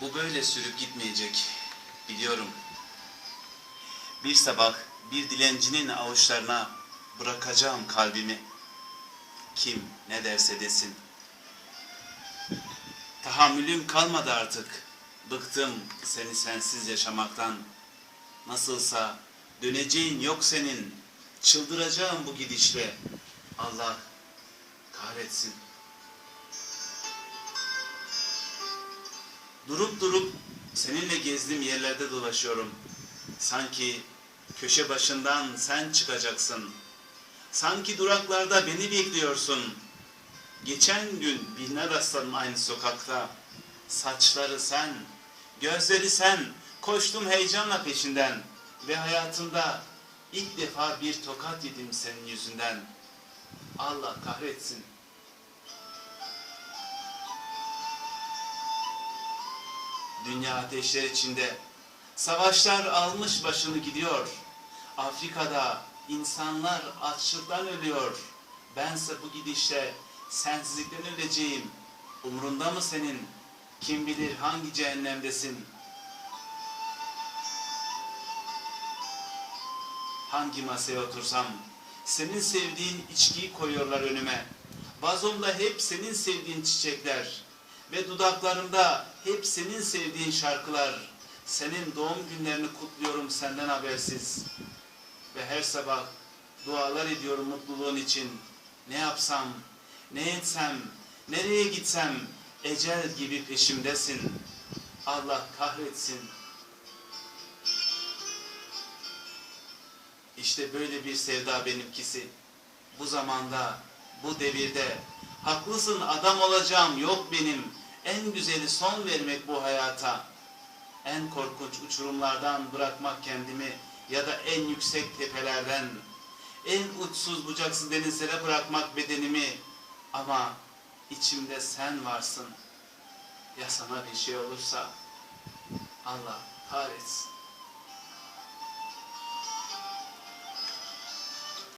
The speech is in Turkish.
Bu böyle sürüp gitmeyecek. Biliyorum. Bir sabah bir dilencinin avuçlarına bırakacağım kalbimi. Kim ne derse desin. Tahammülüm kalmadı artık. Bıktım seni sensiz yaşamaktan. Nasılsa döneceğin yok senin. Çıldıracağım bu gidişle. Allah kahretsin. Durup durup seninle gezdiğim yerlerde dolaşıyorum. Sanki köşe başından sen çıkacaksın. Sanki duraklarda beni bekliyorsun. Geçen gün birine rastladım aynı sokakta. Saçları sen, gözleri sen. Koştum heyecanla peşinden. Ve hayatımda ilk defa bir tokat yedim senin yüzünden. Allah kahretsin. Dünya ateşler içinde. Savaşlar almış başını gidiyor. Afrika'da insanlar açlıktan ölüyor. Bense bu gidişle sensizlikten öleceğim. Umrunda mı senin? Kim bilir hangi cehennemdesin? Hangi masaya otursam senin sevdiğin içkiyi koyuyorlar önüme. Vazomda hep senin sevdiğin çiçekler ve dudaklarımda hep senin sevdiğin şarkılar. Senin doğum günlerini kutluyorum senden habersiz. Ve her sabah dualar ediyorum mutluluğun için. Ne yapsam, ne etsem, nereye gitsem ecel gibi peşimdesin. Allah kahretsin. İşte böyle bir sevda benimkisi. Bu zamanda, bu devirde haklısın adam olacağım yok benim. En güzeli son vermek bu hayata. En korkunç uçurumlardan bırakmak kendimi ya da en yüksek tepelerden, en uçsuz bucaksız denizlere bırakmak bedenimi. Ama içimde sen varsın. Ya sana bir şey olursa Allah kahretsin.